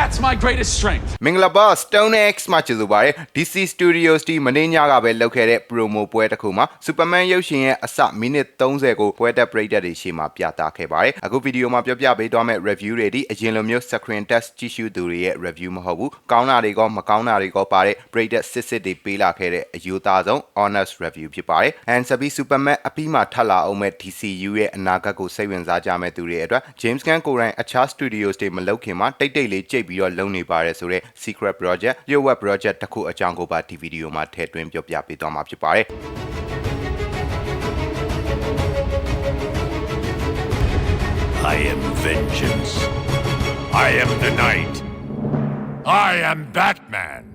That's my greatest strength. မင်္ဂလာပါ Stone X မှာကျေးဇူးပါတယ် DC Studios တီမင်းညကပဲလုပ်ခဲ့တဲ့ promo ပွဲတစ်ခုမှာ Superman ရုပ်ရှင်ရဲ့အစမိနစ်30ကိုပွဲတက်ပရိသတ်တွေရှေ့မှာပြသခဲ့ပါတယ်အခုဗီဒီယိုမှာပြောပြပေးသွားမယ့် review တွေဒီအရင်လိုမျိုး screen test ကြည့်ရှုသူတွေရဲ့ review မဟုတ်ဘူးကောင်းတာတွေကောမကောင်းတာတွေကောပါတဲ့ပရိသတ်စစ်စစ်တွေပေးလာခဲ့တဲ့အယူသားဆုံး honest review ဖြစ်ပါတယ် and စပြီး Superman အပြီးမှာထပ်လာအောင်မဲ့ DCU ရဲ့အနာဂတ်ကိုစိတ်ဝင်စားကြမဲ့သူတွေအတွက် James Gunn ကိုယ်တိုင်အခြား studios တွေမလုပ်ခင်မှာတိတ်တိတ်လေးကြိတ်ပြီးတော့လုပ်နေပါတယ်ဆိုတော့ secret project ရုပ်ဝက် project တစ်ခုအကြောင်းကိုပါဒီဗီဒီယိုမှာထည့်သွင်းပြောပြပေးသွားမှာဖြစ်ပါတယ် I am vengeance. I am the night. I am Batman.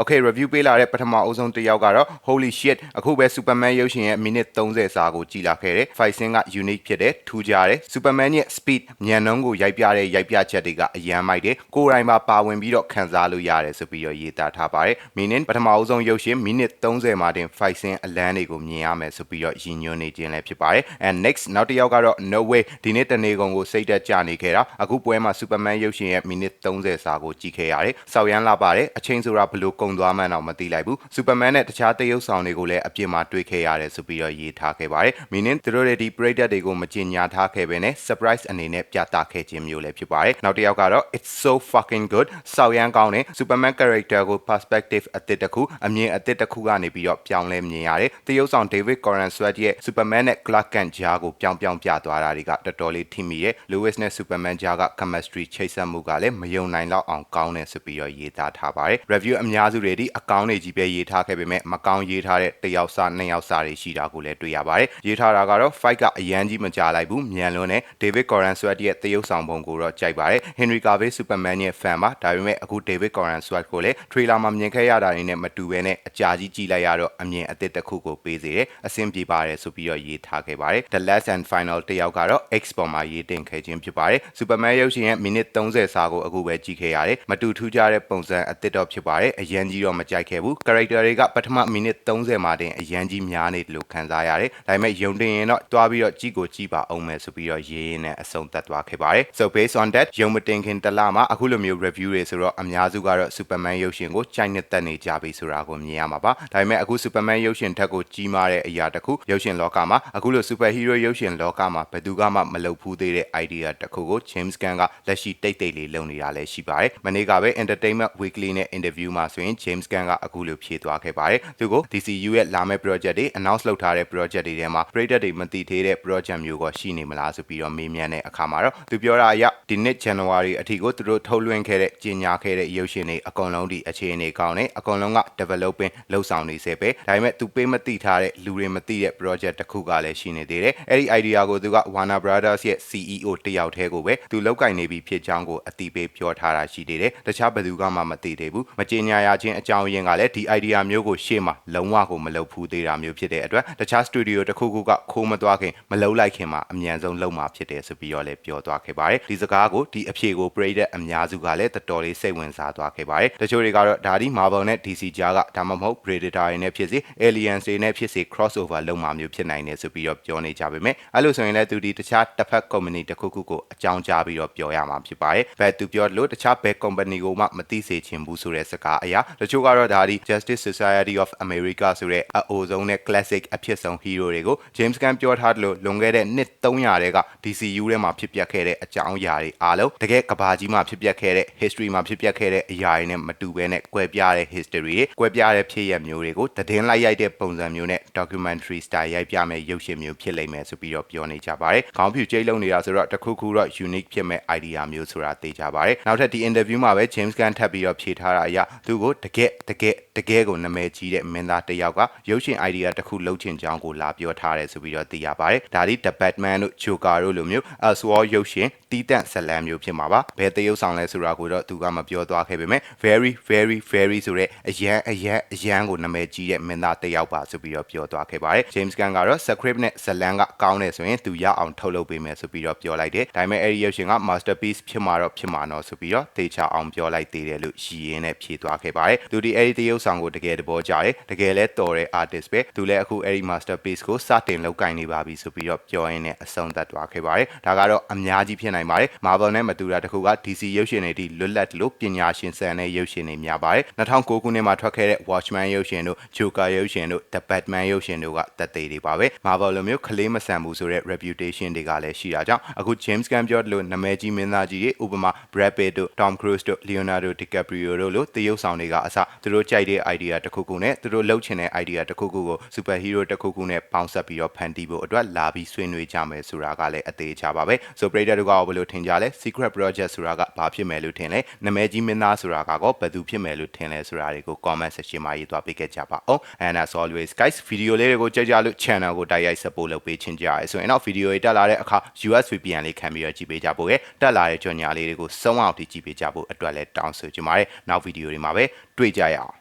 Okay review ပေးလာတဲ့ပထမအဦးဆုံးတစ်ယောက်ကတော့ holy shit အခုပဲ Superman ရုပ်ရှင်ရဲ့မိနစ်30စာကိုကြည်လာခဲ့တဲ့ fight scene က unique ဖြစ်တဲ့ထူးခြားတဲ့ Superman ရဲ့ speed မြန်နှုန်းကိုရိုက်ပြတဲ့ရိုက်ပြချက်တွေကအယမ်းမိုက်တယ်ကိုယ်တိုင်မှာပါဝင်ပြီးတော့ခံစားလို့ရတယ်ဆိုပြီးတော့ရေးသားထားပါတယ် meaning ပထမအဦးဆုံးရုပ်ရှင်မိနစ်30မှာတင် fight scene အလန်းတွေကိုမြင်ရမယ်ဆိုပြီးတော့ရည်ညွှန်းနေခြင်းလည်းဖြစ်ပါတယ် and next နောက်တစ်ယောက်ကတော့ no way ဒီနေ့တနေ့ကုန်ကိုစိတ်သက်ကြနေခဲ့တာအခုပွဲမှာ Superman ရုပ်ရှင်ရဲ့မိနစ်30စာကိုကြည့်ခဲ့ရတယ်စောက်ရမ်းလာပါတယ်အချိန်ဆိုတာဘယ်လိုကုန်သွားမှန်းတော့မသိလိုက်ဘူး Superman နဲ့တခြားတရုပ်ဆောင်တွေကိုလည်းအပြင်မှာတွေ့ခဲ့ရတယ်ဆိုပြီးတော့ရေးထားခဲ့ပါတယ် meaning သူတို့တွေဒီပရိသတ်တွေကိုမကြင်ညာထားခဲ့ပဲနဲ့ surprise အနေနဲ့ပြသခဲ့ခြင်းမျိုးလည်းဖြစ်ပါတယ်နောက်တစ်ယောက်ကတော့ it's so fucking good စောက်ရမ်းကောင်းတဲ့ Superman character ကို perspective အသစ်တစ်ခုအမြင်အသစ်တစ်ခုကနေပြီးတော့ပြောင်းလဲမြင်ရတယ်တရုပ်ဆောင် David Coran Sweat ရဲ့ Superman နဲ့ Clark Kent ကြားကိုပြောင်းပြောင်းပြသွားတာတွေကတော်တော်လေးထိမိရဲ့ Lewis နဲ့ Superman ကြားက chemistry ချိတ်ဆက်မှုကလည်းမယုံနိုင်တော့အောင်ကောင်းတယ်ဆိုပြီးတော့ရေးသားထားပါတယ် review အများစုတွေဒီအကောင်းတွေကြီးပဲရေးထားခဲ့ပေမဲ့မကောင်းရေးထားတဲ့တစ်ယောက်စာနှစ်ယောက်စာတွေရှိတာကိုလည်းတွေ့ရပါတယ်ရေးထားတာကတော့ fight ကအရန်ကြီးမကြလိုက်ဘူးမြန်လွန်းနဲ့ David Coran Sweat ရဲ့တရုပ်ဆောင်ပုံကိုတော့ကြိုက်ပါတယ် Henry Cavill Superman ရဲ့ fan ပါဒါပေမဲ့အခု David Coran Sweat ကိုလည်း trailer မှာမြင်ခဲ့ရတာတွေနဲ့မတူဘဲနဲ့အကြာကြီးကြည့်လိုက်ရတော့အမြင်အသစ်တစ်ခုကိုပေးစေတယ်အဆင်ပြေပါတယ်ဆိုပြီးတော့ရေးထားခဲ့ပါတယ် The last and final တစ်ယောက်ကတော့ X ပေါ်မှာရေးတင်ခဲ့ခြင်းဖြစ်ပါတယ် Superman ရုပ်ရှင်ရဲ့မိနစ်30စာကိုအခုပဲကြည့်ခဲ့ရတယ်မတူထူးခြားတဲ့ပုံစံအသစ်တော့ဖြစ်ပါတယ်အရန်ကြီးတော့မကြိုက်ခဲ့ဘူး character တွေကပထမမိနစ်30မှာတင်အရန်ကြီးများနေတယ်လို့ခံစားရတယ်ဒါပေမဲ့ယုံတင်ရင်တော့တွားပြီးတော့ကြည့်ကိုကြည့်ပါအောင်မယ်ဆိုပြီးတော့ရေးရင်းနဲ့အဆုံးသတ်သွားခဲ့ပါတယ် so based on that ယုံမတင်ခင်တစ်လမှာအခုလိုမျိုး review တွေဆိုတော့အများစုကတော့ Superman ရုပ်ရှင်ကိုကြိုက်နှစ်သက်နေကြပြီဆိုတာကိုမြင်ရမှာပါဒါပေမဲ့အခု Superman ရုပ်ရှင်ထက်ကိုကြီးမားတဲ့အရာတစ်ခုရုပ်ရှင်လောကမှာအခုလို super hero ရုပ်ရှင်လောကမှာဘယ်သူကမှမလုပ်ဘူးသေးတဲ့ idea တစ်ခုကို James Gunn ကလက်ရှိတိတ်တိတ်လေးလုပ်နေတာလည်းရှိပါတယ်မနေ့ကပဲ Entertainment Weekly နဲ့ interview မှာဆိုရင် James Gunn ကအခုလိုဖြေသွားခဲ့ပါတယ်သူကို DCU ရဲ့လာမယ့် project တွေ announce လုပ်ထားတဲ့ project တွေထဲမှာ project တွေမတည်သေးတဲ့ project မျိုးကရှိနေမလားဆိုပြီးတော့မေးမြန်းတဲ့အခါမှာတော့သူပြောတာအရဒီနှစ် January အထိကိုသူတို့ထုတ်လွှင့်ခဲ့တဲ့ကြီးညာခဲ့တဲ့ရုပ်ရှင်တွေအကုန်လုံးဒီအခြေအနေကောင်းနေအကုန်လုံးက developing လှုပ်ဆောင်နေစေပဲဒါပေမဲ့သူပေးမသိထားတဲ့လူတွေမသိတဲ့ project တစ်ခုကလည်းရှိနေသေးတယ်အဲ့ဒီ idea ကိုသူက Warner Brothers ရဲ့ CEO တယောက်တည်းကိုပဲသူလောက်ကင်နေပြီဖြစ်ကြောင်းကိုအတိပေးပြောထားတာရှိသေးတယ်တခြားဘယ်သူကမှမသိသေးဘူးမကြေညာရခြင်းအကြောင်းရင်းကလည်းဒီ idea မျိုးကိုရှေ့မှာလုံးဝကိုမလုပ်ဘူးသေးတာမျိုးဖြစ်တဲ့အတွက်တခြား studio တစ်ခုခုကခိုးမသွားခင်မလုံးလိုက်ခင်မှာအမြန်ဆုံးလုံးမှာဖြစ်တယ်ဆိုပြီးတော့လည်းပြောသွားခဲ့ပါတယ်ဒီစကားကိုဒီအဖြေကိုပရိသတ်အများစုကလည်းတော်တော်လေးစိတ်ဝင်စားသွားခဲ့ပါတယ်တချို့တွေကတော့ဒါဒီ Marvel နဲ့ DC ကြားကဒါမှမဟုတ် Predator တွေနဲ့ဖြစ်စေ Aliens တွေနဲ့ဖြစ်စေ crossover လုံးမှာမျိုးဖြစ်နိုင်တယ်ဆိုပြီးတော့ပြောနေကြပါမယ်အဲ့လိုဆိုရင်လည်းသူဒီတခြားတစ်ဖက် company တစ်ခုခုကိုအကြောင်းကြားပြီးတော့ပြောရမှာဖြစ်ပါတယ်ဘယ်သူပြောလို့တခြားဘယ် company ကိုမှမသိစေချင်ဘူးဆိုတဲ့စကားအရာတချို့ကတော့ဒါဒီ Justice Society of America ဆိုတဲ့အအိုဆုံးနဲ့ classic အဖြစ်ဆုံး hero တွေကို James Gunn ပြောထားတယ်လို့လွန်ခဲ့တဲ့နှစ်300တဲ့က DCU ထဲမှာဖြစ်ပျက်ခဲ့တဲ့အကြောင်းအရာတွေအားလုံးတကယ်ကဘာကြီးမှာဖြစ်ပျက်ခဲ့တဲ့ history မှာဖြစ်ပျက်ခဲ့တဲ့အရာတွေနဲ့မတူဘဲနဲ့ကွဲပြားတဲ့ history တွေကွဲပြားတဲ့ဖြစ်ရပ်မျိုးတွေကိုသတင်းလိုက်ရိုက်တဲ့ပုံစံမျိုးနဲ့ documentary style ရိုက်ပြမယ်ရုပ်ရှင်မျိုးဖြစ်လိမ့်မယ်ဆိုပြီးတော့ပြောနေကြပါတယ်။ခေါင်းဖြူကျိတ်လုံးနေတာဆိုတော့တခုခုတော့ unique ဖြစ်မဲ့ idea မျိုးဆိုတာသိကြပါတယ်။နောက်ထပ်ဒီ interview မှာပဲ James Gunn ထပ်ပြီးတော့ဖြေထားတာအရသူကိုတကယ်တကယ်တကယ်ကိုနာမည်ကြီးတဲ့မင်းသားတစ်ယောက်ကရုပ်ရှင် idea တစ်ခုလုပ်ချင်ကြောင်းကိုလာပြောထားတယ်ဆိုပြီးတော့သိရပါတယ်။ဒါဒီ The Batman တို့ Joker တို့လိုမျိုး Elseworld ရုပ်ရှင်တီးတန့်ဇလံမျိုးဖြစ်မှာပါ။ဘယ်တရုပ်ဆောင်လဲဆိုတာကိုတော့သူကမပြောသွားခဲ့ပေမဲ့ very very very ဆိုတဲ့အရန်အရန်အရန်ကိုနာမည်ကြီးတဲ့မင်းသားတစ်ယောက်ပါဆိုပြီးတော့ပြောသွားခဲ့ပါတယ်။ James Gunn ကတော့ script နဲ့ဇလံကကောင်းတယ်ဆိုရင်သူရအောင်ထုတ်လုပ်ပေးမယ်ဆိုပြီးတော့ပြောလိုက်တယ်။ဒါပေမဲ့အဲ့ဒီရုပ်ရှင်က masterpiece ဖြစ်မှာတော့ဖြစ်မှာတော့ဆိုပြီးတော့တေချာအောင်ပြောလိုက်သေးတယ်လို့ရည်ရင်းနဲ့ဖြေသွားခဲ့ပါတယ်။သူဒီအဲ့ဒီတရုပ်ဆောင်ကိုတကယ်တဘောကြတယ်။တကယ်လဲတော်တဲ့ artist ပဲ။သူလည်းအခုအဲ့ဒီ masterpiece ကိုစတင်လုပ်ကင်နေပါပြီဆိုပြီးတော့ပြောရင်းနဲ့အဆုံးသတ်သွားခဲ့ပါတယ်။ဒါကတော့အများကြီးဖြစ်နိုင်နိုင်ပါတယ် Marvel နဲ့မတူတာတစ်ခုက DC ရုပ်ရှင်တွေအထိလွတ်လပ်တယ်လို့ပညာရှင်ဆန်တဲ့ရုပ်ရှင်တွေများပါတယ်2009ခုနှစ်မှာထွက်ခဲ့တဲ့ Watchmen ရုပ်ရှင်တို့ Joker ရုပ်ရှင်တို့ The Batman ရုပ်ရှင်တို့ကသက်သေတွေပါပဲ Marvel လိုမျိုးခလေးမဆန်ဘူးဆိုတဲ့ reputation တွေကလည်းရှိတာကြောင့်အခု James Gunn ပြောတယ်လို့နာမည်ကြီးမင်းသားကြီးတွေဥပမာ Brad Pitt တို့ Tom Cruise တို့ Leonardo DiCaprio တို့လိုသရုပ်ဆောင်တွေကအစသူတို့ကြိုက်တဲ့ idea တစ်ခုခုနဲ့သူတို့လုပ်ချင်တဲ့ idea တစ်ခုခုကို super hero တစ်ခုခုနဲ့ပေါင်းစပ်ပြီးတော့ဖန်တီးဖို့အတွက်လာပြီးဆွေးနွေးကြမယ်ဆိုတာကလည်းအသေးချပါပဲဆိုပရိသတ်တို့ကဘယ်လိုထင်ကြလဲ secret project ဆိုတာကဘာဖြစ်မယ်လို့ထင်လဲနာမည်ကြီးမင်းသားဆိုတာကတော့ဘယ်သူဖြစ်မယ်လို့ထင်လဲဆိုတာတွေကို comment section မှာရေးသွားပေးခဲ့ကြပါအောင် and as always guys video လေးတွေကိုကြိုက်ကြလို့ channel ကိုတိုက်ရိုက် support လုပ်ပေးချင်ကြရဲဆိုရင်တော့ video တွေတက်လာတဲ့အခါ US VPN လေးခံပြီးတော့ကြည့်ပေးကြဖို့ရတက်လာတဲ့ကြော်ညာလေးတွေကိုစုံအောင်ထိကြည့်ပေးကြဖို့အတွက်လည်းတောင်းဆိုချင်ပါတယ်နောက် video တွေမှာပဲတွေ့ကြရအောင်